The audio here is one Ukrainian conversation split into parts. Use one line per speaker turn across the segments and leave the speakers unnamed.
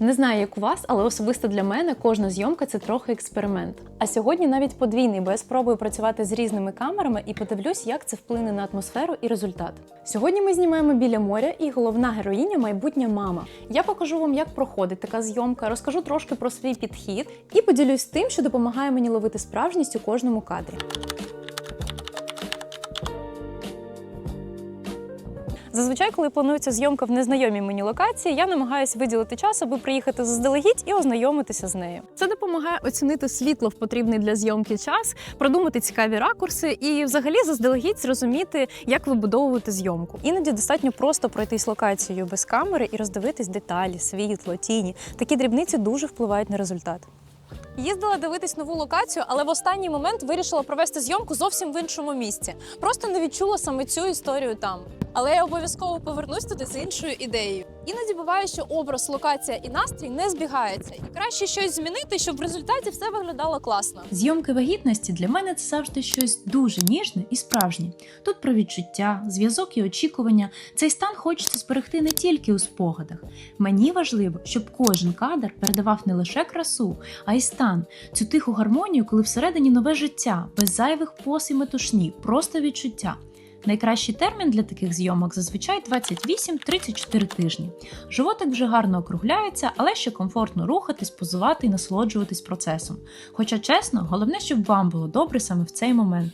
Не знаю, як у вас, але особисто для мене кожна зйомка це трохи експеримент. А сьогодні навіть подвійний, бо я спробую працювати з різними камерами і подивлюсь, як це вплине на атмосферу і результат. Сьогодні ми знімаємо біля моря, і головна героїня майбутня мама. Я покажу вам, як проходить така зйомка, розкажу трошки про свій підхід і поділюсь тим, що допомагає мені ловити справжність у кожному кадрі. Зазвичай, коли планується зйомка в незнайомій мені локації, я намагаюся виділити час, аби приїхати заздалегідь і ознайомитися з нею. Це допомагає оцінити світло в потрібний для зйомки час, продумати цікаві ракурси і, взагалі, заздалегідь зрозуміти, як вибудовувати зйомку. Іноді достатньо просто пройтись локацією без камери і роздивитись деталі, світло, тіні. Такі дрібниці дуже впливають на результат. Їздила дивитись нову локацію, але в останній момент вирішила провести зйомку зовсім в іншому місці. Просто не відчула саме цю історію там. Але я обов'язково повернусь туди з іншою ідеєю. Іноді буває, що образ, локація і настрій не збігаються, і краще щось змінити, щоб в результаті все виглядало класно.
Зйомки вагітності для мене це завжди щось дуже ніжне і справжнє. Тут про відчуття, зв'язок і очікування. Цей стан хочеться зберегти не тільки у спогадах. Мені важливо, щоб кожен кадр передавав не лише красу, а й стан, цю тиху гармонію, коли всередині нове життя, без зайвих пос і метушні, просто відчуття. Найкращий термін для таких зйомок зазвичай 28-34 тижні. Животик вже гарно округляється, але ще комфортно рухатись, позувати і насолоджуватись процесом. Хоча чесно, головне, щоб вам було добре саме в цей момент.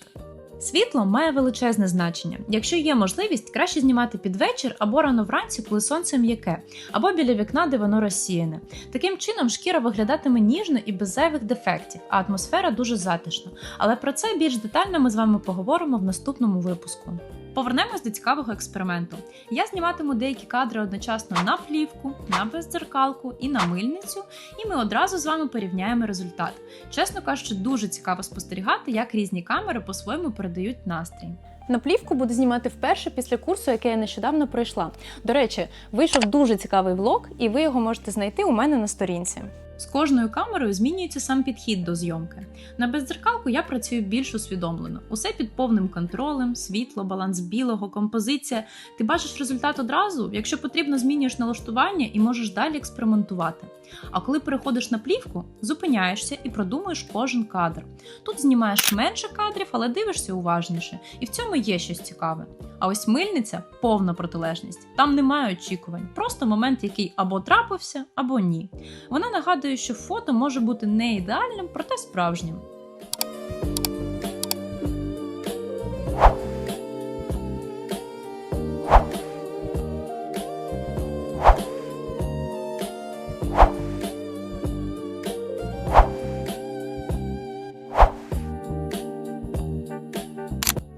Світло має величезне значення. Якщо є можливість, краще знімати під вечір або рано вранці, коли сонце м'яке, або біля вікна, де воно розсіяне. Таким чином шкіра виглядатиме ніжно і без зайвих дефектів, а атмосфера дуже затишна. Але про це більш детально ми з вами поговоримо в наступному випуску. Повернемось до цікавого експерименту. Я зніматиму деякі кадри одночасно на плівку, на бездзеркалку і на мильницю, і ми одразу з вами порівняємо результат. Чесно кажучи, дуже цікаво спостерігати, як різні камери по-своєму передають настрій.
На плівку буду знімати вперше після курсу, який я нещодавно пройшла. До речі, вийшов дуже цікавий влог, і ви його можете знайти у мене на сторінці.
З кожною камерою змінюється сам підхід до зйомки. На бездзеркалку я працюю більш усвідомлено. Усе під повним контролем, світло, баланс білого, композиція. Ти бачиш результат одразу, якщо потрібно, змінюєш налаштування і можеш далі експериментувати. А коли переходиш на плівку, зупиняєшся і продумуєш кожен кадр. Тут знімаєш менше кадрів, але дивишся уважніше, і в цьому є щось цікаве. А ось мильниця повна протилежність. Там немає очікувань, просто момент, який або трапився, або ні. Вона нагадує, що фото може бути не ідеальним, проте справжнім.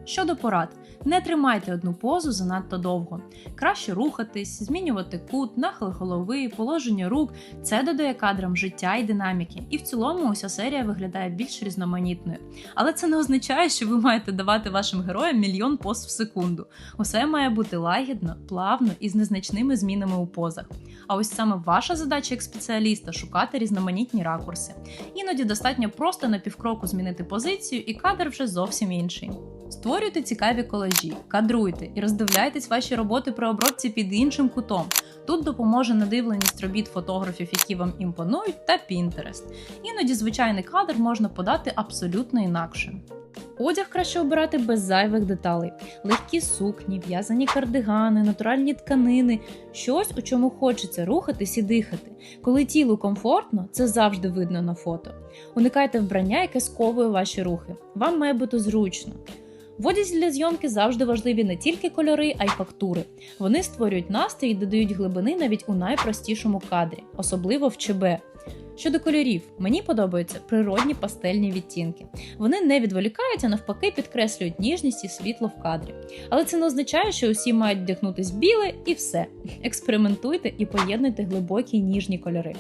Щодо порад, не тримайте одну позу занадто довго. Краще рухатись, змінювати кут, нахил голови, положення рук. Це додає кадрам життя і динаміки, і в цілому уся серія виглядає більш різноманітною. Але це не означає, що ви маєте давати вашим героям мільйон поз в секунду. Усе має бути лагідно, плавно і з незначними змінами у позах. А ось саме ваша задача як спеціаліста шукати різноманітні ракурси. Іноді достатньо просто на півкроку змінити позицію, і кадр вже зовсім інший. Створюйте цікаві колажі, кадруйте і роздивляйтесь ваші роботи при обробці під іншим кутом. Тут допоможе надивленість робіт фотографів, які вам імпонують, та Pinterest. Іноді звичайний кадр можна подати абсолютно інакше. Одяг краще обирати без зайвих деталей: легкі сукні, в'язані кардигани, натуральні тканини, щось, у чому хочеться рухатись і дихати. Коли тілу комфортно, це завжди видно на фото. Уникайте вбрання, яке сковує ваші рухи. Вам має бути зручно. В одязі для зйомки завжди важливі не тільки кольори, а й фактури. Вони створюють настрій і додають глибини навіть у найпростішому кадрі, особливо в ЧБ. Щодо кольорів, мені подобаються природні пастельні відтінки. Вони не відволікають, а навпаки підкреслюють ніжність і світло в кадрі. Але це не означає, що усі мають вдягнутись біле і все. Експериментуйте і поєднуйте глибокі ніжні кольори.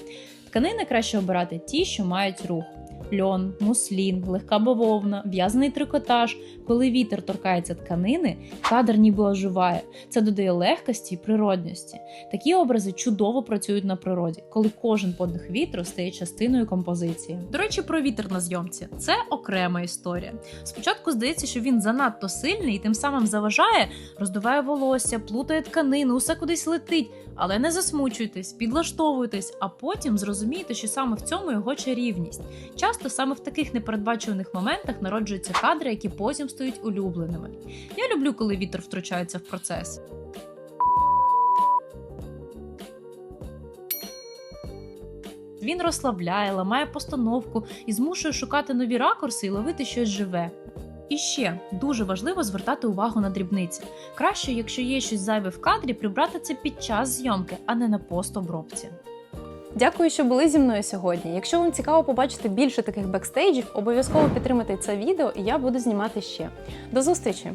Тканини краще обирати ті, що мають рух. Льон, муслін, легка бавовна, в'язаний трикотаж. Коли вітер торкається тканини, кадр ніби оживає. Це додає легкості і природності. Такі образи чудово працюють на природі, коли кожен подих вітру стає частиною композиції. До речі, про вітер на зйомці це окрема історія. Спочатку здається, що він занадто сильний і тим самим заважає, роздуває волосся, плутає тканину, усе кудись летить. Але не засмучуйтесь, підлаштовуйтесь, а потім зрозумієте, що саме в цьому його чарівність. Часто саме в таких непередбачуваних моментах народжуються кадри, які потім стають улюбленими. Я люблю, коли вітер втручається в процес. Він розслабляє, ламає постановку і змушує шукати нові ракурси і ловити щось живе. І ще дуже важливо звертати увагу на дрібниці. Краще, якщо є щось зайве в кадрі, прибрати це під час зйомки, а не на постобробці.
Дякую, що були зі мною сьогодні. Якщо вам цікаво побачити більше таких бекстейджів, обов'язково підтримайте це відео, і я буду знімати ще. До зустрічі!